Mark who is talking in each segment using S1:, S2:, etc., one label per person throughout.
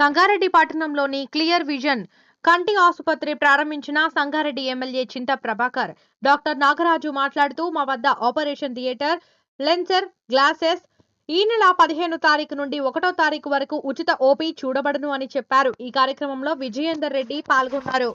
S1: సంగారెడ్డి పట్టణంలోని clear vision కంటి ఆసుపత్రి ప్రారంభించిన సంగారెడ్డి ఎమ్మెల్యే చింత ప్రభాకర్ డాక్టర్ నాగరాజు మాట్లాడుతూ మా వద్ద ఆపరేషన్ థియేటర్ లెన్సర్ గ్లాసెస్ ఈ నెల పదిహేను తారీఖు నుండి ఒకటో తారీఖు వరకు ఉచిత ఓపీ చూడబడను అని చెప్పారు. ఈ కార్యక్రమంలో విజయేందర్ రెడ్డి పాల్గొన్నారు.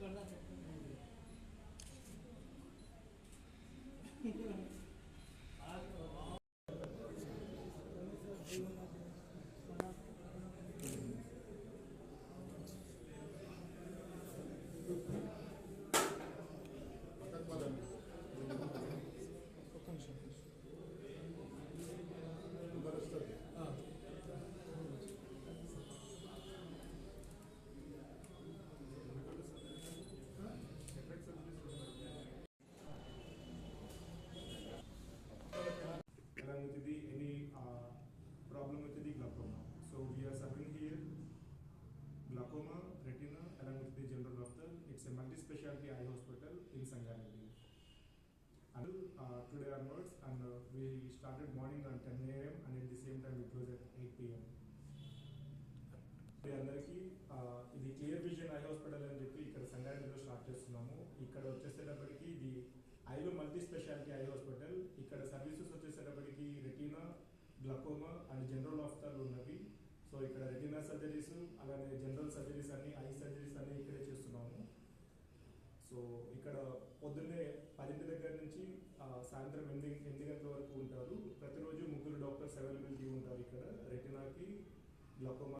S2: Guardate. Retina, along with the general hospital. It's a multi-specialty eye hospital in Sangareddy. And uh, today onwards, and uh, we started morning on 10 a.m. and at the same time we close at 8 p.m. మీ అందరికీ ఇది clear vision eye hospital అని చెప్పి ఇక్కడ సంగారెడ్డిలో start చేస్తున్నాము ఇక్కడ వచ్చేసేటప్పటికి ఇది ఐలో మల్టీ స్పెషాలిటీ ఐ హాస్పిటల్ ఇక్కడ సర్వీసెస్ వచ్చేసేటప్పటికి retina glaucoma and general hospital ఉన్నవి సో ఇక్కడ రెటీనా సర్జరీస్ అలానే జనరల్ సర్జరీస్ అన్ని ఐ సర్జరీస్ అన్ని ఇక్కడే చేస్తున్నాము సో ఇక్కడ పొద్దున్నే పదింటి దగ్గర నుంచి సాయంత్రం ఎనిమిది ఎనిమిది గంటల వరకు ఉంటారు. ప్రతిరోజు ముగ్గురు డాక్టర్స్ అవైలబిలిటీ ఉంటారు ఇక్కడ. రెటినాకి గ్లకోమా